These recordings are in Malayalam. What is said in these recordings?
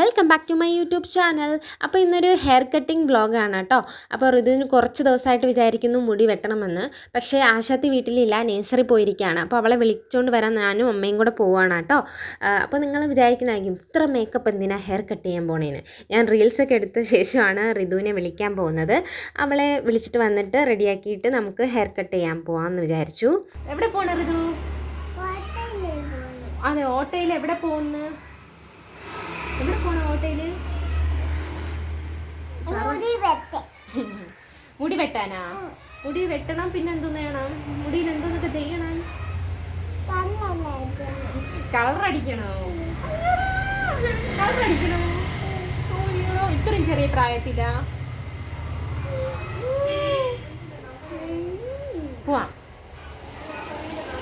Welcome back to my YouTube channel. അപ്പോൾ ഇന്നൊരു ഹെയർ കട്ടിംഗ് വ്ളോഗാണ് കേട്ടോ. അപ്പോൾ ഋതുവിന് കുറച്ച് ദിവസമായിട്ട് വിചാരിക്കുന്നു മുടി വെട്ടണമെന്ന്. പക്ഷേ ആശാത്തി വീട്ടിലില്ല നേഴ്സറി പോയിരിക്കുകയാണ്. അപ്പോൾ അവളെ വിളിച്ചുകൊണ്ട് വരാൻ ഞാനും അമ്മയും കൂടെ പോവുകയാണ് കേട്ടോ. അപ്പോൾ നിങ്ങൾ വിചാരിക്കണമായിരിക്കും ഇത്ര മേക്കപ്പ് എന്തിനാ ഹെയർ കട്ട് ചെയ്യാൻ പോണേന്ന്. ഞാൻ റീൽസൊക്കെ എടുത്ത ശേഷമാണ് ഋതുവിനെ വിളിക്കാൻ പോകുന്നത്. അവളെ വിളിച്ചിട്ട് വന്നിട്ട് റെഡിയാക്കിയിട്ട് നമുക്ക് ഹെയർ കട്ട് ചെയ്യാൻ പോകാമെന്ന് വിചാരിച്ചു. എവിടെ പോണ ഋതു? അതെ ഓട്ടോയിൽ എവിടെ പോകുന്നു എവിടെ പോണ ഓട്ടോയിൽ മുടി വെട്ടാനാ? മുടി വെട്ടണം പിന്നെ എന്തോന്ന് ചെയ്യണം മുടിയിൽ എന്തോന്നൊക്കെ ചെയ്യണം? കളർ അടിക്കണോ? കളർ അടിക്കണോ? ഇത്രയും ചെറിയ പ്രായത്തിലാ? പോവാം.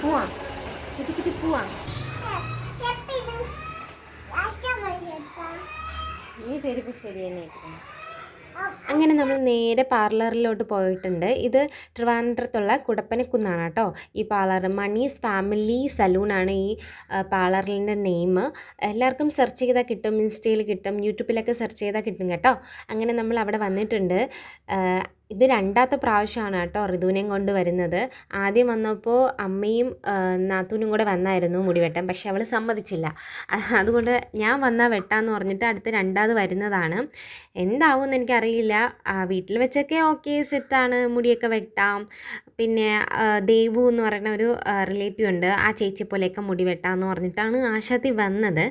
പോവാം. കുത്തി കുത്തി പോവാം. നീ ചെരുപ്പ് ശരി തന്നെ ഇട്ടിരുന്നു അങ്ങനെ നമ്മൾ നേരെ പാർലറിലോട്ട് പോയിട്ടുണ്ട്. ഇത് ട്രിവാൻഡ്രത്തുള്ള കുടപ്പനക്കുന്നാണ് കേട്ടോ. ഈ പാർലർ മണീസ് ഫാമിലി സലൂണാണ് ഈ പാർലറിന്റെ നെയിം എല്ലാവർക്കും സെർച്ച് ചെയ്താൽ കിട്ടും ഇൻസ്റ്റയിൽ കിട്ടും യൂട്യൂബിലൊക്കെ സെർച്ച് ചെയ്താൽ കിട്ടും കേട്ടോ. അങ്ങനെ നമ്മൾ അവിടെ വന്നിട്ടുണ്ട്. ഇത് രണ്ടാമത്തെ പ്രാവശ്യമാണ് കേട്ടോ ഋതുവിനെയും കൊണ്ട് വരുന്നത്. ആദ്യം വന്നപ്പോൾ അമ്മയും നാത്തൂനും കൂടെ വന്നായിരുന്നു മുടി വെട്ടാൻ പക്ഷെ അവൾ സമ്മതിച്ചില്ല. അതുകൊണ്ട് ഞാൻ വന്നാൽ വെട്ടാന്ന് പറഞ്ഞിട്ട് അടുത്ത രണ്ടാമത് വരുന്നതാണ്. എന്താവും എനിക്കറിയില്ല. വീട്ടിൽ വെച്ചൊക്കെ ഓക്കെ സെറ്റാണ്. മുടിയൊക്കെ വെട്ടാം. പിന്നെ ദേവു എന്ന് പറയുന്ന ഒരു റിലേറ്റീവ് ഉണ്ട്. ആ ചേച്ചി പോലെയൊക്കെ മുടി വെട്ടാന്ന് പറഞ്ഞിട്ടാണ് ആശാതി വന്നത്.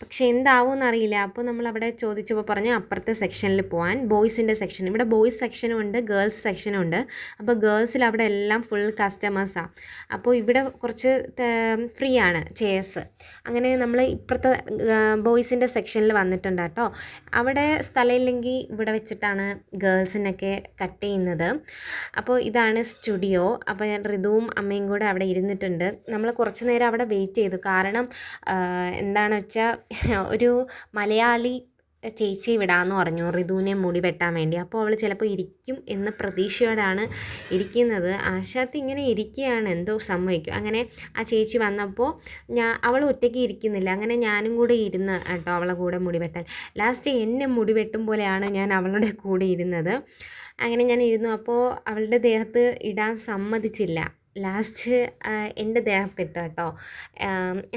പക്ഷേ എന്താവും എന്നറിയില്ല അപ്പോൾ നമ്മളവിടെ ചോദിച്ചപ്പോൾ പറഞ്ഞു അപ്പുറത്തെ സെക്ഷനിൽ പോകാൻ ബോയ്സിന്റെ സെക്ഷൻ ഇവിടെ ബോയ്സ് സെക്ഷനും ഉണ്ട് ഗേൾസ് സെക്ഷനും ഉണ്ട്. അപ്പോൾ ഗേൾസിൽ അവിടെ എല്ലാം ഫുൾ കസ്റ്റമേഴ്സാണ് അപ്പോൾ ഇവിടെ കുറച്ച് ഫ്രീ ആണ് ചെയർസ് അങ്ങനെ നമ്മൾ ഇപ്പുറത്തെ ബോയ്സിന്റെ സെക്ഷനിൽ വന്നിട്ടുണ്ട് കേട്ടോ. അവിടെ സ്ഥലമില്ലെങ്കിൽ ഇവിടെ വെച്ചിട്ടാണ് ഗേൾസിനൊക്കെ കട്ട് ചെയ്യുന്നത്. അപ്പോൾ ഇതാണ് സ്റ്റുഡിയോ അപ്പോൾ ഞാൻ ഋതുവും അമ്മയും കൂടെ അവിടെ ഇരുന്നിട്ടുണ്ട്. നമ്മൾ കുറച്ച് നേരം അവിടെ വെയിറ്റ് ചെയ്തു. കാരണം എന്താണ് എന്താണെന്ന് വെച്ചാൽ ഒരു മലയാളി ചേച്ചി വിടാമെന്ന് പറഞ്ഞു. ഋതുവിനെ മുടി വെട്ടാൻ വേണ്ടി. അപ്പോൾ അവൾ ചിലപ്പോൾ ഇരിക്കും എന്ന പ്രതീക്ഷയോടാണ് ഇരിക്കുന്നത്. ആശാത്ത് ഇങ്ങനെ ഇരിക്കുകയാണ്. എന്തോ സംഭവിക്കും. അങ്ങനെ ആ ചേച്ചി വന്നപ്പോൾ ഞാൻ അവൾ ഒറ്റയ്ക്ക് ഇരിക്കുന്നില്ല. അങ്ങനെ ഞാനും കൂടെ ഇരുന്ന് കേട്ടോ അവളെ കൂടെ മുടി വെട്ടാൻ. ലാസ്റ്റ് എന്നെ മുടി വെട്ടും പോലെയാണ് ഞാൻ അവളുടെ കൂടെ ഇരുന്നത്. അങ്ങനെ ഞാൻ ഇരുന്നു. അപ്പോൾ അവളുടെ ദേഹത്ത് ഇടാൻ സമ്മതിച്ചില്ല. ലാസ്റ്റ് എന്റെ ദേഹത്തിട്ടു കേട്ടോ.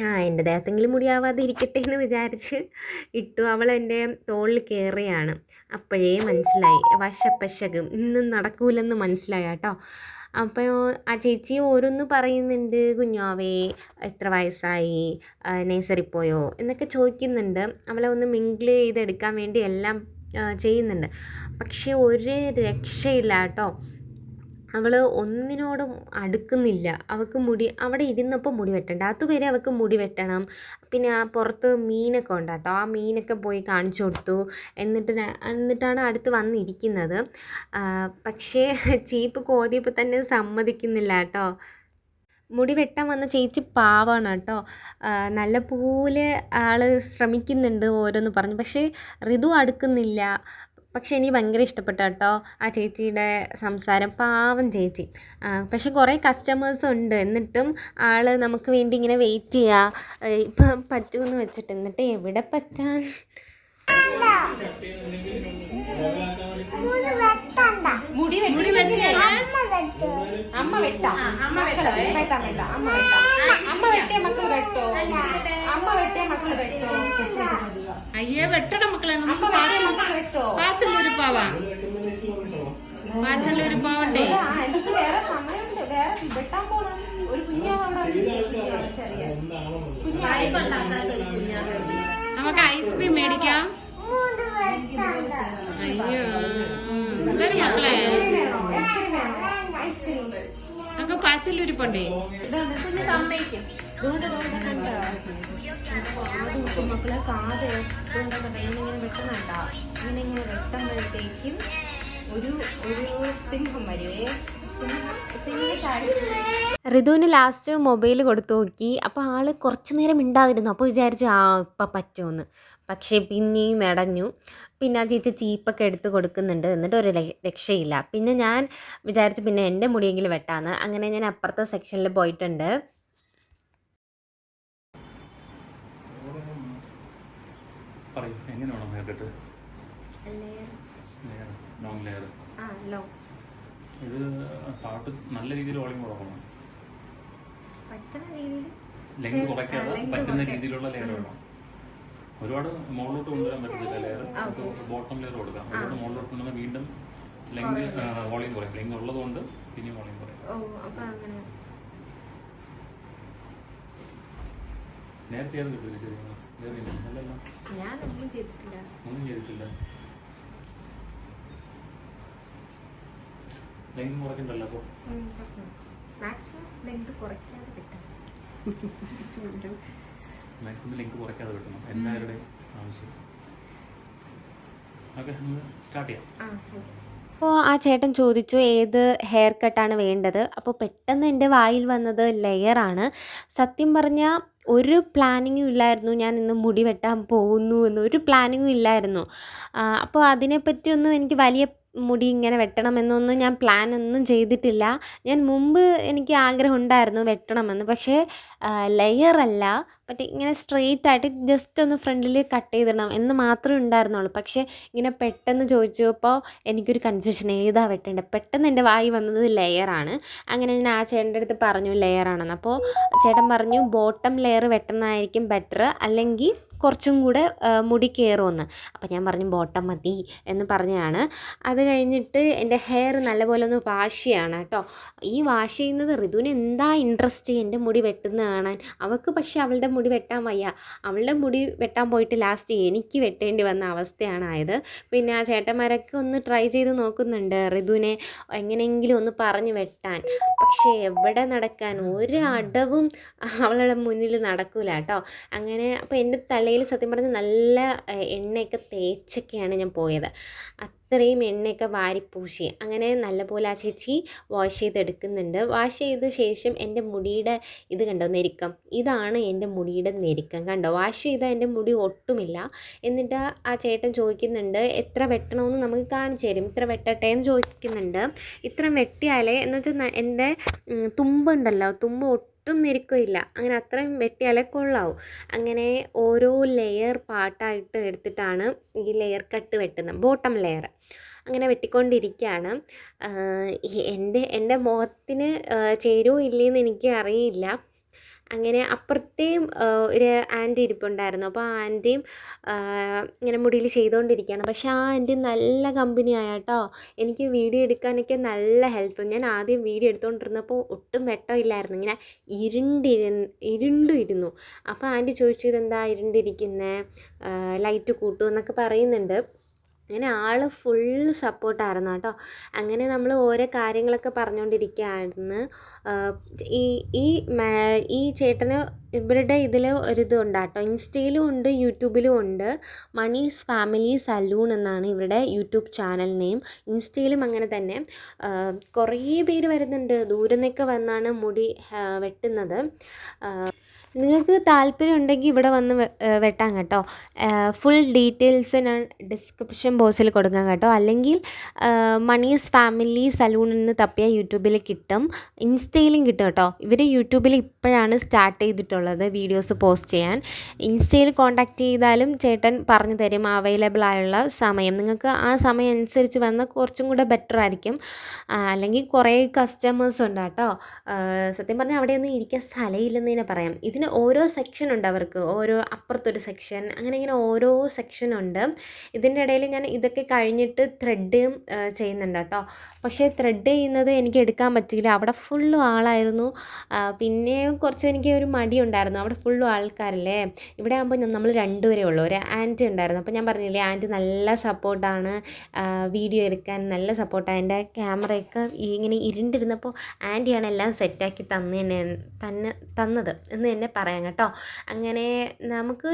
ആ എന്റെ ദേഹത്തെങ്കിലും മുടിയാവാതെ ഇരിക്കട്ടെ എന്ന് വിചാരിച്ച് ഇട്ടു. അവൾ എന്റെ തോളിൽ കയറിയാണ് അപ്പോഴേ മനസ്സിലായി. വശപ്പശകും. ഇന്നും നടക്കൂലെന്ന് മനസ്സിലായി കേട്ടോ. അപ്പോൾ ആ ചേച്ചി ഓരോന്ന് പറയുന്നുണ്ട്. കുഞ്ഞാവേ എത്ര വയസ്സായി? നേഴ്സറി പോയോ? എന്നൊക്കെ ചോദിക്കുന്നുണ്ട്. അവളെ ഒന്ന് മിങ്കിൾ ചെയ്തെടുക്കാൻ വേണ്ടി എല്ലാം ചെയ്യുന്നുണ്ട്. പക്ഷേ ഒരു രക്ഷയില്ല കേട്ടോ. അവൾ ഒന്നിനോടും അടുക്കുന്നില്ല. അവൾക്ക് മുടി അവിടെ ഇരുന്നപ്പോൾ മുടി വെട്ടണ്ട. അതുവരെ അവൾക്ക് മുടി വെട്ടണം. പിന്നെ ആ പുറത്ത് മീനൊക്കെ ഉണ്ട് കേട്ടോ. ആ മീനൊക്കെ പോയി കാണിച്ചു കൊടുത്തു. എന്നിട്ട് എന്നിട്ടാണ് അടുത്ത് വന്നിരിക്കുന്നത്. പക്ഷേ ചീപ്പ് കോതിയപ്പോൾ തന്നെ സമ്മതിക്കുന്നില്ല കേട്ടോ. മുടി വെട്ടാൻ വന്ന ചേച്ചി പാവമാണ് കേട്ടോ. നല്ല നല്ലപോലെ ആൾ ശ്രമിക്കുന്നുണ്ട് ഓരോന്ന് പറഞ്ഞു. പക്ഷേ ഋതു അടുക്കുന്നില്ല. പക്ഷെ എനിക്ക് ഭയങ്കര ഇഷ്ടപ്പെട്ടു കേട്ടോ ആ ചേച്ചിയുടെ സംസാരം. പാവം ചേച്ചി. പക്ഷെ കുറേ കസ്റ്റമേഴ്സ് ഉണ്ട്. എന്നിട്ടും ആൾ നമുക്ക് വേണ്ടി ഇങ്ങനെ വെയിറ്റ് ചെയ്യുക ഇപ്പം പറ്റുമെന്ന് വെച്ചിട്ട് എന്നിട്ട് എവിടെ പറ്റാൻ? മുടി വെട്ടില്ല അമ്മ വെട്ടാ. അമ്മ വെട്ടാ. വെട്ടാം വെട്ടാ അമ്മ വെട്ടാ. അമ്മ വെട്ടിയ മക്കൾ വെട്ടോ. അമ്മ വെട്ടിയ മക്കൾ വെട്ടോ. അയ്യേ വെട്ടട മക്കളെ. മക്കൾ വെട്ടോ പാച്ചുള്ളൊരു പാവാ പാച്ചുള്ളൊരു പാവണ്ടേ എനിക്ക് വേറെ സമയമുണ്ട്. വേറെ വെട്ടാൻ പോണം. ഒരു കുഞ്ഞാവ് അവിടെ ചെറിയ. നമുക്ക് ഐസ്ക്രീം മേടിക്കാം. അയ്യോ എന്തായാലും മക്കളെ? ഐസ്ക്രീം നമുക്ക് പാച്ചുള്ളൊരുപ്പുണ്ടേ കുഞ്ഞ് മക്കളെ കാത് വെട്ടുന്നുണ്ട ഇങ്ങനെ ഇങ്ങനെ വെട്ടുമ്പോഴത്തേക്കും ഒരു ഒരു സിംഹം വരുവേ ഋതുവിന് ലാസ്റ്റ് മൊബൈൽ കൊടുത്തു നോക്കി. അപ്പോൾ ആൾ കുറച്ച് നേരം മിണ്ടാതിരുന്നു. അപ്പോൾ വിചാരിച്ചു ആ ഇപ്പം പറ്റുമെന്ന്. പക്ഷേ പിന്നെയും ഇടഞ്ഞു പിന്നെ ആ ചേച്ചി ചീപ്പൊക്കെ എടുത്ത് കൊടുക്കുന്നുണ്ട് എന്നിട്ട് ഒരു രക്ഷയില്ല. പിന്നെ ഞാൻ വിചാരിച്ചു പിന്നെ എന്റെ മുടിയെങ്കിലും വെട്ടാന്ന്. അങ്ങനെ ഞാൻ അപ്പുറത്തെ സെക്ഷനിൽ പോയിട്ടുണ്ട്. ഇത് നല്ല രീതിയിൽ കൊടുക്കണം പറ്റുന്ന രീതിയിൽ ലെങ്ത് കുറയ്ക്കാതെ പറ്റുന്ന രീതിയിലുള്ള ലെയർ വേണം? ഒരുപാട് മുകളിലോട്ട് കൊണ്ടുവരാൻ പറ്റത്തില്ല ലെയർ ബോട്ടം ലെയർ കൊടുക്കാം. ഒരുപാട് മുകളിലോട്ട് കൊണ്ടുവന്നാൽ വീണ്ടും ലെങ്ത് വോളിയം കുറയും. ലെങ്ത് ഉള്ളതുകൊണ്ട് പിന്നെ വോളിയം കുറയും. ഓ അപ്പോൾ അങ്ങനെ. നേരത്തെ ഏത് കിട്ടില്ല ചെറിയ ഒന്നും ചെയ്തിട്ടില്ല. ലെങ്ത് കുറയ്ക്കണ്ടല്ലോ അപ്പോൾ മാക്സിമം ലെങ്ത് കുറയ്ക്കാതെ കിട്ടാം മാക്സിമം ലിങ്ക് കുറയ്ക്കാതെ കിട്ടണം. എല്ലാവരുടെയും ആവശ്യം. ഓക്കെ നമുക്ക് സ്റ്റാർട്ട് ചെയ്യാം. അപ്പോൾ ആ ചേട്ടൻ ചോദിച്ചു ഏത് ഹെയർ കട്ടാണ് വേണ്ടത്? അപ്പോൾ പെട്ടെന്ന് എന്റെ വായിൽ വന്നത് ലെയറാണ് സത്യം പറഞ്ഞാൽ ഒരു പ്ലാനിങ്ങും ഇല്ലായിരുന്നു. ഞാൻ ഇന്ന് മുടി വെട്ടാൻ പോകുന്നു എന്ന് ഒരു പ്ലാനിങ്ങും ഇല്ലായിരുന്നു. അപ്പോൾ അതിനെപ്പറ്റി ഒന്നും എനിക്ക് വലിയ മുടി ഇങ്ങനെ വെട്ടണമെന്നൊന്നും ഞാൻ പ്ലാൻ ഒന്നും ചെയ്തിട്ടില്ല. ഞാൻ മുമ്പ് എനിക്ക് ആഗ്രഹം ഉണ്ടായിരുന്നു വെട്ടണമെന്ന്. പക്ഷേ ലെയർ അല്ല. മറ്റേ ഇങ്ങനെ സ്ട്രെയിറ്റ് ആയിട്ട് ജസ്റ്റ് ഒന്ന് ഫ്രണ്ടിൽ കട്ട് ചെയ്തിടണം എന്ന് മാത്രമേ ഉണ്ടായിരുന്നുള്ളൂ. പക്ഷേ ഇങ്ങനെ പെട്ടെന്ന് ചോദിച്ചപ്പോൾ എനിക്കൊരു കൺഫ്യൂഷൻ ഏതാ വെട്ടേണ്ടത് പെട്ടെന്ന് എന്റെ വായി വന്നത് ലെയറാണ് അങ്ങനെ ഞാൻ ആ ചേട്ടന്റെ അടുത്ത് പറഞ്ഞു ലെയറാണെന്ന് അപ്പോൾ ചേട്ടൻ പറഞ്ഞു ബോട്ടം ലെയർ വെട്ടുന്നതായിരിക്കും ബെറ്റർ അല്ലെങ്കിൽ കുറച്ചും കൂടെ മുടി കയറുമെന്ന്. അപ്പോൾ ഞാൻ പറഞ്ഞു ബോട്ടം മതി എന്ന് പറഞ്ഞതാണ് അത് കഴിഞ്ഞിട്ട് എന്റെ ഹെയർ നല്ലപോലെ ഒന്ന് വാഷ് ചെയ്യാണ് കേട്ടോ. ഈ വാഷ് ചെയ്യുന്നത് ഋതുവിന് എന്താ ഇൻട്രസ്റ്റ്? എന്റെ മുടി വെട്ടുന്നത് കാണാൻ. അവൾക്ക് പക്ഷേ അവളുടെ മുടി വെട്ടാൻ വയ്യ. അവളുടെ മുടി വെട്ടാൻ പോയിട്ട് ലാസ്റ്റ് എനിക്ക് വെട്ടേണ്ടി വന്ന അവസ്ഥയാണ് ആയത്. പിന്നെ ആ ചേട്ടന്മാരൊക്കെ ഒന്ന് ട്രൈ ചെയ്ത് നോക്കുന്നുണ്ട് ഋതുവിനെ എങ്ങനെയെങ്കിലും ഒന്ന് പറഞ്ഞ് വെട്ടാൻ. പക്ഷേ എവിടെ നടക്കാൻ? ഒരു അടവും അവളുടെ മുന്നിൽ നടക്കൂല കേട്ടോ. അങ്ങനെ അപ്പോൾ എന്റെ തലയിൽ സത്യം പറഞ്ഞാൽ നല്ല എണ്ണയൊക്കെ തേച്ചൊക്കെയാണ് ഞാൻ പോയത്. അത്രയും എണ്ണയൊക്കെ വാരിപ്പൂശി. അങ്ങനെ നല്ലപോലെ ആ ചേച്ചി വാഷ് ചെയ്തെടുക്കുന്നുണ്ട്. വാഷ് ചെയ്ത ശേഷം എന്റെ മുടിയുടെ ഇത് കണ്ടോ? നെരുക്കം ഇതാണ് എന്റെ മുടിയുടെ നെരുക്കം കണ്ടോ? വാഷ് ചെയ്താൽ എന്റെ മുടി ഒട്ടുമില്ല. എന്നിട്ട് ആ ചേട്ടൻ ചോദിക്കുന്നുണ്ട് എത്ര വെട്ടണമെന്ന് നമുക്ക് കാണിച്ചു തരും. ഇത്ര വെട്ടട്ടെ? എന്ന് ചോദിക്കുന്നുണ്ട്. ഇത്ര വെട്ടിയാലേ? എന്ന് വെച്ചാൽ എന്റെ തുമ്പുണ്ടല്ലോ. തുമ്പ് ഞെരുക്കമില്ല. അങ്ങനെ അത്രയും വെട്ടിയാലേ കൊള്ളാവൂ അങ്ങനെ ഓരോ ലെയർ പാട്ടായിട്ട് എടുത്തിട്ടാണ് ഈ ലെയർ കട്ട് വെട്ടുന്നത്. ബോട്ടം ലെയർ അങ്ങനെ വെട്ടിക്കൊണ്ടിരിക്കുകയാണ്. എന്റെ എന്റെ മുഖത്തിന് ചേരുമോ ഇല്ലയോ ഇല്ലയെന്ന് എനിക്ക് അറിയില്ല അങ്ങനെ അപ്പുറത്തെയും ഒരു ആന്റി ഇരിപ്പുണ്ടായിരുന്നു. അപ്പോൾ ആ ആന്റിയും ഇങ്ങനെ മുടിയിൽ ചെയ്തുകൊണ്ടിരിക്കുകയാണ് പക്ഷേ ആ ആന്റി നല്ല കമ്പനിയായ കേട്ടോ. എനിക്ക് വീഡിയോ എടുക്കാനൊക്കെ നല്ല ഹെൽപ്പ് ഞാൻ ആദ്യം വീഡിയോ എടുത്തുകൊണ്ടിരുന്നപ്പോൾ ഒട്ടും വെട്ടമില്ലായിരുന്നു. ഇങ്ങനെ ഇരുണ്ടിരു ഇരുണ്ടു ഇരുന്നു അപ്പോൾ ആന്റി ചോദിച്ചു ഇതെന്താ ഇരുണ്ടിരിക്കുന്നത് ലൈറ്റ് കൂട്ടൂ എന്നൊക്കെ പറയുന്നുണ്ട്. അങ്ങനെ ആൾ ഫുൾ സപ്പോർട്ടായിരുന്നു കേട്ടോ. അങ്ങനെ നമ്മൾ ഓരോ കാര്യങ്ങളൊക്കെ പറഞ്ഞുകൊണ്ടിരിക്കുകയായിരുന്നു ഈ ഈ ഈ ചേട്ടന് ഇവരുടെ ഇതിൽ ഒരിതുണ്ട് കേട്ടോ. ഇൻസ്റ്റയിലും ഉണ്ട് യൂട്യൂബിലും ഉണ്ട്. മണീസ് ഫാമിലി സലൂൺ എന്നാണ് ഇവരുടെ യൂട്യൂബ് ചാനൽ നെയിം. ഇൻസ്റ്റയിലും അങ്ങനെ തന്നെ. കുറേ പേര് വരുന്നുണ്ട്. ദൂരെ നിന്നൊക്കെ വന്നാണ് മുടി വെട്ടുന്നത്. നിങ്ങൾക്ക് താല്പര്യം ഉണ്ടെങ്കിൽ ഇവിടെ വന്ന് വെട്ടാം കേട്ടോ. ഫുൾ ഡീറ്റെയിൽസ് ഞാൻ ഡിസ്ക്രിപ്ഷൻ ബോക്സിൽ കൊടുക്കാം കേട്ടോ. അല്ലെങ്കിൽ മണീസ് ഫാമിലി സലൂൺ എന്ന് തപ്പിയാൽ യൂട്യൂബിൽ കിട്ടും. ഇൻസ്റ്റയിലും കിട്ടും കേട്ടോ. ഇവർ യൂട്യൂബിൽ ഇപ്പോഴാണ് സ്റ്റാർട്ട് ചെയ്തിട്ടുള്ളത് വീഡിയോസ് പോസ്റ്റ് ചെയ്യാൻ. ഇൻസ്റ്റയിൽ കോൺടാക്റ്റ് ചെയ്താലും ചേട്ടൻ പറഞ്ഞു തരും അവൈലബിൾ ആയുള്ള സമയം. നിങ്ങൾക്ക് ആ സമയം അനുസരിച്ച് വന്നാൽ കുറച്ചും കൂടെ ബെറ്റർ ആയിരിക്കും. അല്ലെങ്കിൽ കുറേ കസ്റ്റമേഴ്സ് ഉണ്ട് കേട്ടോ. സത്യം പറഞ്ഞാൽ അവിടെയൊന്നും ഇരിക്കാൻ സ്ഥലമില്ലെന്ന് തന്നെ പറയാം. ഇതിന് ഓരോ സെക്ഷൻ ഉണ്ട് അവർക്ക്. ഓരോ അപ്പുറത്തൊരു സെക്ഷൻ അങ്ങനെ ഇങ്ങനെ ഓരോ സെക്ഷൻ ഉണ്ട്. ഇതിന്റെ ഇടയിൽ ഞാൻ ഇതൊക്കെ കഴിഞ്ഞിട്ട് ത്രെഡ് ചെയ്യുന്നുണ്ട് കേട്ടോ. പക്ഷേ ത്രെഡ് ചെയ്യുന്നത് എനിക്ക് എടുക്കാൻ പറ്റിയില്ല. അവിടെ ഫുള്ളും ആളായിരുന്നു. പിന്നെ കുറച്ച് എനിക്ക് ഒരു മടി ഉണ്ടായിരുന്നു. അവിടെ ഫുള്ളും ആൾക്കാരല്ലേ? ഇവിടെ ആകുമ്പോൾ നമ്മൾ രണ്ടുപേരേ ഉള്ളൂ. ഒരു ആന്റി ഉണ്ടായിരുന്നു. അപ്പോൾ ഞാൻ പറഞ്ഞില്ലേ ആന്റി നല്ല സപ്പോർട്ടാണ് വീഡിയോ എടുക്കാൻ നല്ല സപ്പോർട്ടാണ് എന്റെ ക്യാമറയൊക്കെ ഇങ്ങനെ ഇരുണ്ടിരുന്നപ്പോൾ ആന്റിയാണ് എല്ലാം സെറ്റാക്കി തന്നു തന്നെ തന്നെ തന്നത്. എന്ന് തന്നെ പറയാം കേട്ടോ. അങ്ങനെ നമുക്ക്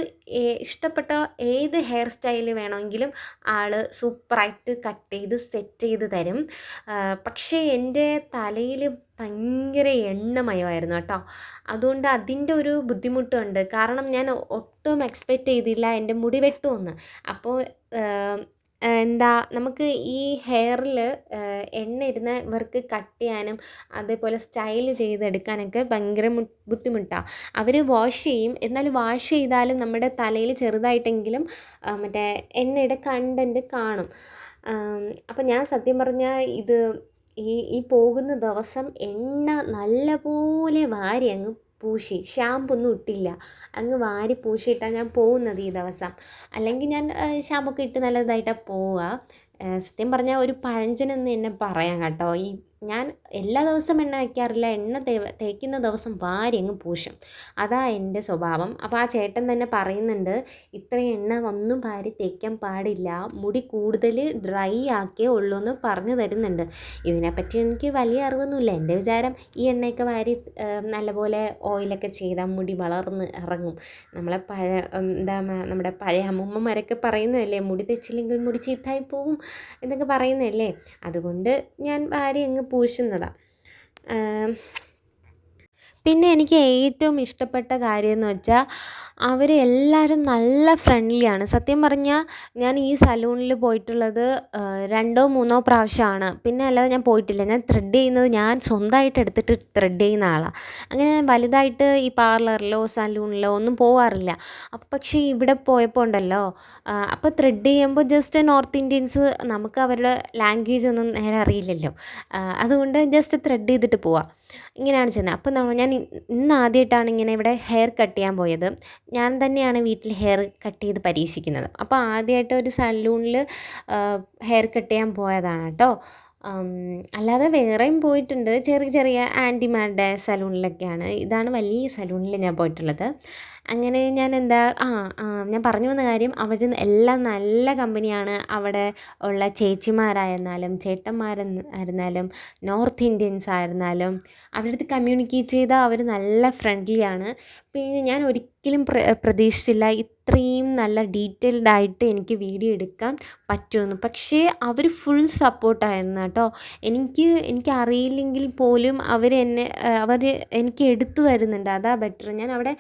ഇഷ്ടപ്പെട്ട ഏത് ഹെയർ സ്റ്റൈൽ വേണമെങ്കിലും ആൾ സൂപ്പറായിട്ട് കട്ട് ചെയ്ത് സെറ്റ് ചെയ്ത് തരും. പക്ഷേ എന്റെ തലയിൽ ഭയങ്കര എണ്ണമയമായിരുന്നു കേട്ടോ. അതുകൊണ്ട് അതിന്റെ ഒരു ബുദ്ധിമുട്ടുണ്ട്. കാരണം ഞാൻ ഒട്ടും എക്സ്പെക്റ്റ് ചെയ്തില്ല. എന്റെ മുടി വെട്ടുമെന്ന്. അപ്പോൾ എന്താ നമുക്ക് ഈ ഹെയറിൽ എണ്ണ ഇരുന്ന് ഇവർക്ക് കട്ട് ചെയ്യാനും അതേപോലെ സ്റ്റൈൽ ചെയ്തെടുക്കാനൊക്കെ ഭയങ്കര ബുദ്ധിമുട്ടാണ് അവർ വാഷ് ചെയ്യും. എന്നാൽ വാഷ് ചെയ്താലും നമ്മുടെ തലയിൽ ചെറുതായിട്ടെങ്കിലും മറ്റേ എണ്ണയുടെ കണ്ടന്റ് കാണും. അപ്പം ഞാൻ സത്യം പറഞ്ഞാൽ ഇത് ഈ ഈ പോകുന്ന ദിവസം എണ്ണ നല്ലപോലെ വാരി അങ്ങ് പൂശി. ഷാമ്പു ഒന്നും ഇട്ടില്ല. അങ്ങ് വാരി പൂശിയിട്ടാണ് ഞാൻ പോകുന്നത് ഈ ദിവസം. അല്ലെങ്കിൽ ഞാൻ ഷാമ്പൊക്കെ ഇട്ട് നല്ലതായിട്ടാണ് പോവുക. സത്യം പറഞ്ഞാൽ ഒരു പഴഞ്ചനെന്ന് തന്നെ പറയാം കേട്ടോ. ഈ ഞാൻ എല്ലാ ദിവസവും എണ്ണ തേക്കാറില്ല എണ്ണ തേ തേക്കുന്ന ദിവസം വാരി അങ്ങ് പൂശും. അതാ എന്റെ സ്വഭാവം. അപ്പോൾ ആ ചേട്ടൻ തന്നെ പറയുന്നുണ്ട് ഇത്രയും എണ്ണ ഒന്നും വാരി തേക്കാൻ പാടില്ല. മുടി കൂടുതൽ ഡ്രൈ ആക്കേ ഉള്ളൂ എന്ന് പറഞ്ഞു തരുന്നുണ്ട്. ഇതിനെപ്പറ്റി എനിക്ക് വലിയ അറിവൊന്നുമില്ല. എന്റെ വിചാരം ഈ എണ്ണയൊക്കെ വാരി നല്ലപോലെ ഓയിലൊക്കെ ചെയ്താൽ മുടി വളർന്ന് ഇറങ്ങും. നമ്മളെ പഴയ എന്താ നമ്മുടെ പഴയ അമ്മൂമ്മമാരൊക്കെ പറയുന്നതല്ലേ മുടി തെച്ചില്ലെങ്കിൽ മുടി ചീത്തായി പോവും എന്നൊക്കെ പറയുന്നതല്ലേ? അതുകൊണ്ട് ഞാൻ വാരി അങ്ങ് പൂശുന്നതാണ് പിന്നെ എനിക്ക് ഏറ്റവും ഇഷ്ടപ്പെട്ട കാര്യം എന്ന് വെച്ചാൽ അവർ എല്ലാവരും നല്ല ഫ്രണ്ട്ലിയാണ് സത്യം പറഞ്ഞാൽ ഞാൻ ഈ സലൂണിൽ പോയിട്ടുള്ളത് രണ്ടോ മൂന്നോ പ്രാവശ്യമാണ് പിന്നെ അല്ലാതെ ഞാൻ പോയിട്ടില്ല. ഞാൻ ത്രെഡ് ചെയ്യുന്നത് ഞാൻ സ്വന്തമായിട്ട് എടുത്തിട്ട് ത്രെഡ് ചെയ്യുന്ന ആളാണ് അങ്ങനെ ഞാൻ വലുതായിട്ട് ഈ പാർലറിലോ സലൂണിലോ ഒന്നും പോവാറില്ല. അപ്പം പക്ഷേ ഇവിടെ പോയപ്പോൾ ഉണ്ടല്ലോ അപ്പോൾ ത്രെഡ് ചെയ്യുമ്പോൾ ജസ്റ്റ് നോർത്ത് ഇന്ത്യൻസ് നമുക്ക് അവരുടെ ലാംഗ്വേജ് ഒന്നും നേരെ അറിയില്ലല്ലോ. അതുകൊണ്ട് ജസ്റ്റ് ത്രെഡ് ചെയ്തിട്ട് പോവാം. ഇങ്ങനെയാണ് ചെയ്യുന്നത്. അപ്പോൾ ഞാൻ ഇന്ന് ആദ്യമായിട്ടാണ് ഇങ്ങനെ ഇവിടെ ഹെയർ കട്ട് ചെയ്യാൻ പോയത്. ഞാൻ തന്നെയാണ് വീട്ടിൽ ഹെയർ കട്ട് ചെയ്ത് പരീക്ഷിക്കുന്നത്. അപ്പോൾ ആദ്യമായിട്ട് ഒരു സലൂണിൽ ഹെയർ കട്ട് ചെയ്യാൻ പോയതാണ് കേട്ടോ. അല്ലാതെ വേറെയും പോയിട്ടുണ്ട്. ചെറിയ ചെറിയ ആന്റിമാരുടെ സലൂണിലൊക്കെയാണ് ഇതാണ് വലിയ സലൂണിൽ ഞാൻ പോയിട്ടുള്ളത്. അങ്ങനെ ഞാൻ എന്താ ആ ആ ഞാൻ പറഞ്ഞു വന്ന കാര്യം അവർ എല്ലാം നല്ല കമ്പനിയാണ്. അവിടെ ഉള്ള ചേച്ചിമാരായിരുന്നാലും ചേട്ടന്മാരായിരുന്നാലും നോർത്ത് ഇന്ത്യൻസ് ആയിരുന്നാലും അവരുടെ അടുത്ത് കമ്മ്യൂണിക്കേറ്റ് ചെയ്താൽ അവർ നല്ല ഫ്രണ്ട്ലിയാണ്. പിന്നെ ഞാൻ ഒരിക്കലും പ്ര പ്രതീക്ഷിച്ചില്ല. ഇത്രയും നല്ല ഡീറ്റെയിൽഡ് ആയിട്ട് എനിക്ക് വീഡിയോ എടുക്കാൻ പറ്റുമെന്ന്. പക്ഷേ അവർ ഫുൾ സപ്പോർട്ടായിരുന്നു കേട്ടോ. എനിക്ക് എനിക്ക് അറിയില്ലെങ്കിൽ പോലും അവർ എന്നെ അവർ എനിക്ക് എടുത്തു തരുന്നുണ്ട്. അതാ ബെറ്റർ. ഞാൻ അവിടെ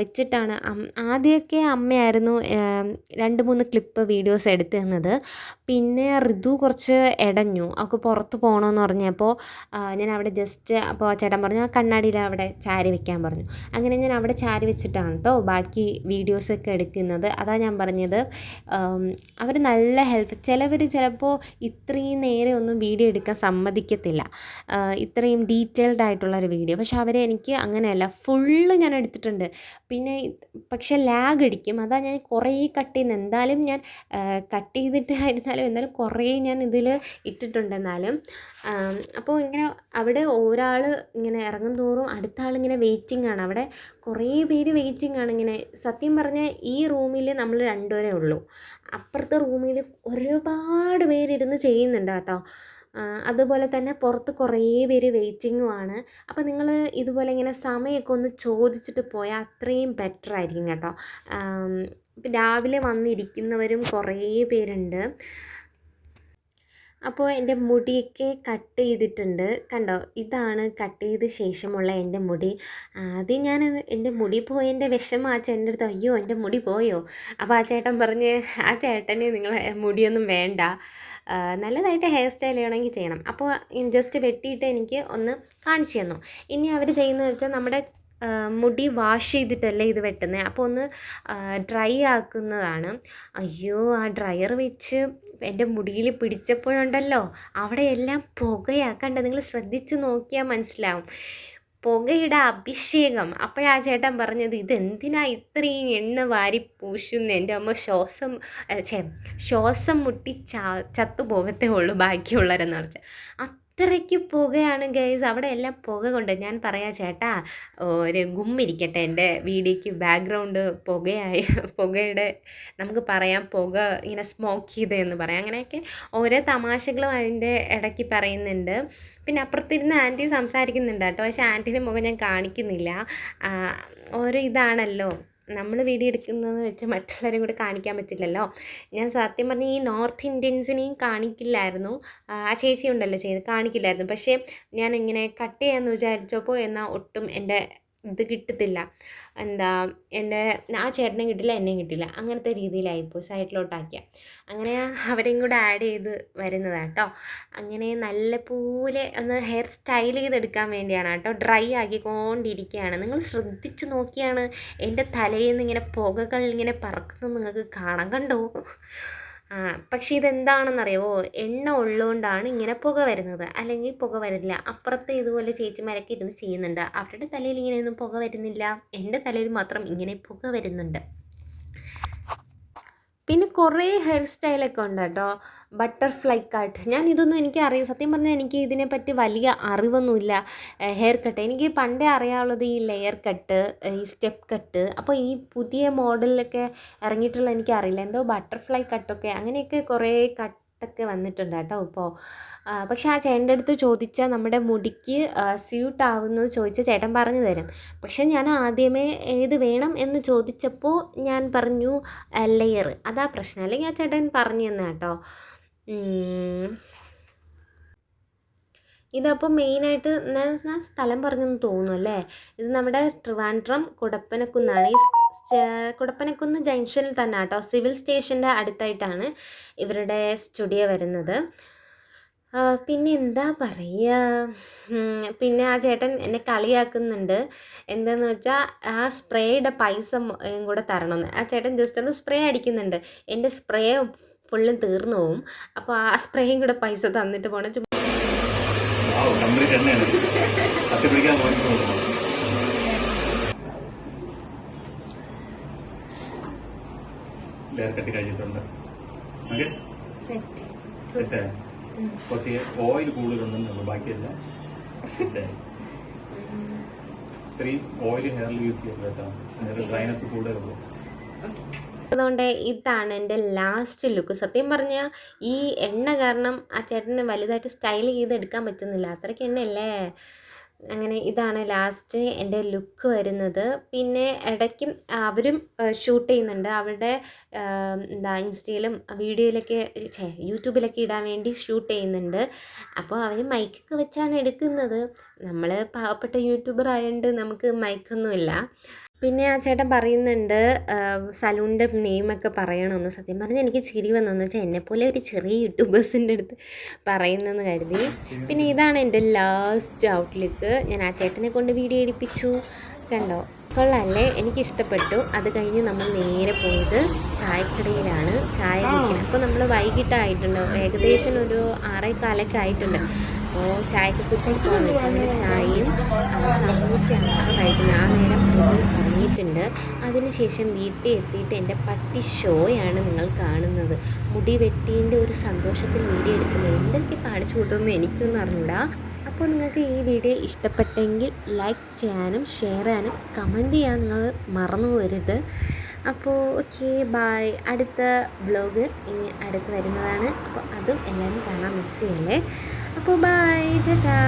വെച്ചിട്ടാണ്. ആദ്യമൊക്കെ അമ്മയായിരുന്നു രണ്ട് മൂന്ന് ക്ലിപ്പ് വീഡിയോസ് എടുത്തു തന്നത്. പിന്നെ ഋതു കുറച്ച് ഇടഞ്ഞു അവൾക്ക് പുറത്ത് പോകണമെന്ന് പറഞ്ഞപ്പോൾ ഞാൻ അവിടെ ജസ്റ്റ് അപ്പോൾ ചേട്ടൻ പറഞ്ഞു ആ കണ്ണാടിയിൽ അവിടെ ചാരി വെക്കാൻ പറഞ്ഞു. അങ്ങനെ ഞാൻ അവിടെ ചാരി വെച്ചിട്ടാണ് കേട്ടോ ബാക്കി വീഡിയോസൊക്കെ എടുക്കുന്നത്. അതാ ഞാൻ പറഞ്ഞത്. അവർ നല്ല ഹെൽപ്പ് ചിലവർ ചിലപ്പോൾ ഇത്രയും നേരെ ഒന്നും വീഡിയോ എടുക്കാൻ സമ്മതിക്കത്തില്ല. ഇത്രയും ഡീറ്റെയിൽഡ് ആയിട്ടുള്ള ഒരു വീഡിയോ. പക്ഷെ അവരെ എനിക്ക് അങ്ങനെയല്ല ഫുള്ള് ഞാൻ എടുത്തിട്ടുണ്ട്. പിന്നെ പക്ഷെ ലാഗ് അടിക്കും. അതാ ഞാൻ കുറേ കട്ട് ചെയ്യുന്നത് എന്തായാലും ഞാൻ കട്ട് ചെയ്തിട്ടായിരുന്നാലും എന്നാലും കുറേ ഞാൻ ഇതിൽ ഇട്ടിട്ടുണ്ട് എന്നാലും അപ്പോൾ ഇങ്ങനെ അവിടെ ഒരാൾ ഇങ്ങനെ ഇറങ്ങും തോറും അടുത്ത ആളിങ്ങനെ വെയിറ്റിംഗ് ആണ്. അവിടെ കുറേ പേര് വെയിറ്റിംഗ് ആണ് ഇങ്ങനെ. സത്യം പറഞ്ഞാൽ ഈ റൂമിൽ നമ്മൾ രണ്ടുപേരേ ഉള്ളൂ. അപ്പുറത്തെ റൂമിൽ ഒരുപാട് പേരിരുന്ന് ചെയ്യുന്നുണ്ട് കേട്ടോ. അതുപോലെ തന്നെ പുറത്ത് കുറേ പേര് വെയിറ്റിങ്ങും ആണ്. അപ്പോൾ നിങ്ങൾ ഇതുപോലെ ഇങ്ങനെ സമയമൊക്കെ ഒന്ന് ചോദിച്ചിട്ട് പോയാൽ അത്രയും ബെറ്റർ ആയിരിക്കും കേട്ടോ. രാവിലെ വന്നിരിക്കുന്നവരും കുറേ പേരുണ്ട്. അപ്പോൾ എന്റെ മുടിയൊക്കെ കട്ട് ചെയ്തിട്ടുണ്ട്. കണ്ടോ? ഇതാണ് കട്ട് ചെയ്ത ശേഷമുള്ള എന്റെ മുടി. ആദ്യം ഞാൻ എന്റെ മുടി പോയതിന്റെ വിഷമം ആ ചേട്ടന്റെ അടുത്ത് അയ്യോ എന്റെ മുടി പോയോ? അപ്പോൾ ആ ചേട്ടൻ പറഞ്ഞ് ആ ചേട്ടന് നിങ്ങൾ മുടിയൊന്നും വേണ്ട. നല്ലതായിട്ട് ഹെയർ സ്റ്റൈൽ ചെയ്യണമെങ്കിൽ ചെയ്യണം. അപ്പോൾ ജസ്റ്റ് വെട്ടിയിട്ട് എനിക്ക് ഒന്ന് കാണിച്ചു തന്നു. ഇനി അവർ ചെയ്യുന്നത് വെച്ചാൽ നമ്മുടെ മുടി വാഷ് ചെയ്തിട്ടല്ലേ ഇത് വെട്ടുന്നത് അപ്പോൾ ഒന്ന് ഡ്രൈ ആക്കുന്നതാണ്. അയ്യോ ആ ഡ്രയർ വെച്ച് എന്റെ മുടിയിൽ പിടിച്ചപ്പോഴുണ്ടല്ലോ അവിടെയെല്ലാം പുകയാ. കണ്ടോ നിങ്ങൾ ശ്രദ്ധിച്ച് നോക്കിയാൽ മനസ്സിലാവും. പുകയുടെ അഭിഷേകം. അപ്പോഴാ ചേട്ടൻ പറഞ്ഞത് ഇതെന്തിനാ ഇത്രയും എണ്ണ വാരി പൂശുന്നു? എന്റെ അമ്മ ശ്വാസം ശ്വാസം മുട്ടി ചാ ചത്തു പോകത്തേ ഉള്ളൂ ബാക്കിയുള്ളവരെന്ന് പറഞ്ഞാൽ അത്രയ്ക്ക് പുകയാണ് ഗൈസ് അവിടെ എല്ലാം പുക കൊണ്ട് ഞാൻ പറയാം ചേട്ടാ ഒരു ഗുമ്മിരിക്കട്ടെ എന്റെ വീഡിയോക്ക് ബാക്ക്ഗ്രൗണ്ട് പുകയായി. പുകയുടെ നമുക്ക് പറയാം പുക ഇങ്ങനെ സ്മോക്ക് ചെയ്തതെന്ന് പറയാം. അങ്ങനെയൊക്കെ ഓരോ തമാശകളും അതിന്റെ ഇടയ്ക്ക് പറയുന്നുണ്ട്. പിന്നെ അപ്പുറത്തിരുന്ന് ആന്റി സംസാരിക്കുന്നുണ്ട് കേട്ടോ. പക്ഷേ ആന്റീന്റെ മുഖം ഞാൻ കാണിക്കുന്നില്ല. ഓരോ ഇതാണല്ലോ. നമ്മൾ വീഡിയോ എടുക്കുന്നതെന്ന് വെച്ച് മറ്റുള്ളവരെയും കൂടെ കാണിക്കാൻ പറ്റില്ലല്ലോ. ഞാൻ സത്യം പറഞ്ഞാൽ ഈ നോർത്ത് ഇന്ത്യൻസിനെയും കാണിക്കില്ലായിരുന്നു. ആ ചേച്ചി ഉണ്ടല്ലോ ചെയ്ത് കാണിക്കില്ലായിരുന്നു. പക്ഷേ ഞാൻ ഇങ്ങനെ കട്ട് ചെയ്യാമെന്ന് വിചാരിച്ചപ്പോൾ എന്നാൽ ഒട്ടും എന്റെ ഇത് കിട്ടത്തില്ല. എന്താ എന്റെ ആ ചേട്ടനെ കിട്ടില്ല എന്നെയും കിട്ടില്ല. അങ്ങനത്തെ രീതിയിലായിപ്പോയി സൈഡിലോട്ടാക്കിയ. അങ്ങനെ അവരെയും കൂടെ ആഡ് ചെയ്ത് വരുന്നതാണ് കേട്ടോ അങ്ങനെ നല്ലപോലെ ഒന്ന് ഹെയർ സ്റ്റൈൽ ചെയ്തെടുക്കാൻ വേണ്ടിയാണ് കേട്ടോ ഡ്രൈ ആക്കിക്കൊണ്ടിരിക്കുകയാണ് നിങ്ങൾ ശ്രദ്ധിച്ച് നോക്കിയാണ് എന്റെ തലയിൽ നിന്ന് ഇങ്ങനെ പുകകൾ ഇങ്ങനെ പറക്കുന്നത് നിങ്ങൾക്ക് കാണാൻ കണ്ടോ? പക്ഷേ ഇതെന്താണെന്നറിയാമോ എണ്ണ ഉള്ളതുകൊണ്ടാണ് ഇങ്ങനെ പുക വരുന്നത്. അല്ലെങ്കിൽ പുക വരുന്നില്ല അപ്പുറത്തെ ഇതുപോലെ ചേച്ചിമാരൊക്കെ ഇരുന്ന് ചെയ്യുന്നുണ്ട്. അവരുടെ തലയിൽ ഇങ്ങനെയൊന്നും പുക വരുന്നില്ല. എന്റെ തലയിൽ മാത്രം ഇങ്ങനെ പുക വരുന്നുണ്ട്. പിന്നെ കുറേ ഹെയർ സ്റ്റൈലൊക്കെ ഉണ്ട് കേട്ടോ. ബട്ടർഫ്ലൈ കട്ട് ഞാൻ ഇതൊന്നും എനിക്ക് അറിയാം. സത്യം പറഞ്ഞാൽ എനിക്ക് ഇതിനെപ്പറ്റി വലിയ അറിവൊന്നുമില്ല. ഹെയർ കട്ട് എനിക്ക് പണ്ടേ അറിയാവുള്ളത് ഈ ലെയർ കട്ട് ഈ സ്റ്റെപ്പ് കട്ട് അപ്പോൾ ഈ പുതിയ മോഡലിലൊക്കെ ഇറങ്ങിയിട്ടുള്ള എനിക്കറിയില്ല. എന്തോ ബട്ടർഫ്ലൈ കട്ടൊക്കെ അങ്ങനെയൊക്കെ കുറേ കട്ടൊക്കെ വന്നിട്ടുണ്ട് കേട്ടോ ഇപ്പോൾ പക്ഷേ ആ ചേട്ടന്റെ അടുത്ത് ചോദിച്ചാൽ നമ്മുടെ മുടിക്ക് സ്യൂട്ട് ആവുന്നത് ചോദിച്ചാൽ ചേട്ടൻ പറഞ്ഞു തരും. പക്ഷെ ഞാൻ ആദ്യമേ ഏത് വേണം എന്ന് ചോദിച്ചപ്പോൾ ഞാൻ പറഞ്ഞു ലെയർ അതാ പ്രശ്നം. അല്ലെങ്കിൽ ആ ചേട്ടൻ പറഞ്ഞു തന്നെ കേട്ടോ ഇതപ്പോൾ മെയിനായിട്ട് ഞാൻ സ്ഥലം പറഞ്ഞെന്ന് തോന്നുന്നു അല്ലേ? ഇത് നമ്മുടെ ട്രിവാൻഡ്രം കുടപ്പനക്കുന്നാണ്. ഈ കുടപ്പനക്കുന്ന് ജംഗ്ഷനിൽ തന്നെ കേട്ടോ സിവിൽ സ്റ്റേഷന്റെ അടുത്തായിട്ടാണ് ഇവരുടെ സ്റ്റുഡിയോ വരുന്നത്. പിന്നെ എന്താ പറയുക പിന്നെ ആ ചേട്ടൻ എന്നെ കളിയാക്കുന്നുണ്ട്. എന്താന്ന് വെച്ചാൽ ആ സ്പ്രേയുടെ പൈസ കൂടെ തരണമെന്ന് ആ ചേട്ടൻ ജസ്റ്റ് ഒന്ന് സ്പ്രേ അടിക്കുന്നുണ്ട്. എന്റെ സ്പ്രേ ഫുള്ളും തീർന്നു പോവും. അപ്പോൾ ആ സ്പ്രേയും കൂടെ പൈസ തന്നിട്ട് പോകണം കംപ്ലീറ്റ് എണ്ണയാണ് കത്തി പിടിക്കാൻ പോയി ലെയർ കട്ടി കഴിഞ്ഞിട്ടുണ്ട്. ഓക്കെ? സെറ്റ്. കുറച്ച് ഓയിൽ കൂടുതലുണ്ടെന്നുള്ളൂ ബാക്കിയെല്ലാം. സെറ്റായി ഇത്രയും ഓയിൽ ഹെയറിൽ യൂസ് ചെയ്യരുത് കേട്ടോ ഹെയർ ഡ്രൈനസ് കൂടുതലുള്ളൂ അതുകൊണ്ട് ഇതാണ് എന്റെ ലാസ്റ്റ് ലുക്ക് സത്യം പറഞ്ഞാൽ ഈ എണ്ണ കാരണം ആ ചേട്ടന് വലുതായിട്ട് സ്റ്റൈൽ ചെയ്ത് എടുക്കാൻ പറ്റുന്നില്ല. അത്രയ്ക്ക് എണ്ണയല്ലേ? അങ്ങനെ ഇതാണ് ലാസ്റ്റ് എന്റെ ലുക്ക് വരുന്നത്. പിന്നെ ഇടയ്ക്കും അവരും ഷൂട്ട് ചെയ്യുന്നുണ്ട്. അവരുടെ എന്താ ഇൻസ്റ്റയിലും വീഡിയോയിലൊക്കെ യൂട്യൂബിലൊക്കെ ഇടാൻ വേണ്ടി ഷൂട്ട് ചെയ്യുന്നുണ്ട്. അപ്പോൾ അവർ മൈക്കൊക്കെ വെച്ചാണ് എടുക്കുന്നത്. നമ്മൾ പാവപ്പെട്ട യൂട്യൂബർ ആയതുകൊണ്ട് നമുക്ക് മൈക്കൊന്നുമില്ല പിന്നെ ആ ചേട്ടൻ പറയുന്നുണ്ട് സലൂണിന്റെ നെയിമൊക്കെ പറയണമെന്ന്. സത്യം പറഞ്ഞാൽ എനിക്ക് ചിരി വന്നതെന്ന് വെച്ചാൽ എന്നെപ്പോലെ ഒരു ചെറിയ യൂട്യൂബേഴ്സിന്റെ അടുത്ത് പറയുന്നെന്ന് കരുതി. പിന്നെ ഇതാണ് എന്റെ ലാസ്റ്റ് ഔട്ട്ലുക്ക് ഞാൻ ആ ചേട്ടനെ കൊണ്ട് വീഡിയോ എടുപ്പിച്ചു. കണ്ടോ? കൊള്ളാല്ലേ? എനിക്കിഷ്ടപ്പെട്ടു. അത് കഴിഞ്ഞ് നമ്മൾ നേരെ പോയത് ചായക്കടയിലാണ്. ചായ കുടിക്കുന്നത് അപ്പോൾ നമ്മൾ വൈകിട്ടായിട്ടുണ്ട്? ഏകദേശം ഒരു ആറേക്കാലൊക്കെ ആയിട്ടുണ്ട്. അപ്പോൾ ചായക്ക് കുടിച്ചിട്ട് പോകാൻ വെച്ചാൽ ചായയും സമൂസയാണ് കഴിക്കുന്നത് ആ നേരം ഇത് ഇറങ്ങിയിട്ടുണ്ട്. അതിനുശേഷം വീട്ടിൽ എത്തിയിട്ട് എന്റെ പട്ടി ഷോയാണ് നിങ്ങൾ കാണുന്നത്. മുടി വെട്ടീന്റെ ഒരു സന്തോഷത്തിൽ വീഡിയോ എടുക്കുന്നത്. എന്തൊക്കെ കാണിച്ചു കൂട്ടുമെന്ന് എനിക്കൊന്നും അറിഞ്ഞൂടാ. അപ്പോൾ നിങ്ങൾക്ക് ഈ വീഡിയോ ഇഷ്ടപ്പെട്ടെങ്കിൽ ലൈക്ക് ചെയ്യാനും ഷെയർ ചെയ്യാനും കമന്റ് ചെയ്യാൻ നിങ്ങൾ മറന്നു പോരുത്. അപ്പോൾ ഓക്കെ ബായ് അടുത്ത ബ്ലോഗ് ഇനി അടുത്ത് വരുന്നതാണ്. അപ്പോൾ അതും എല്ലാവരും കാണാൻ മിസ് ചെയ്യല്ലേ? അപ്പോൾ ബൈ ടാറ്റാ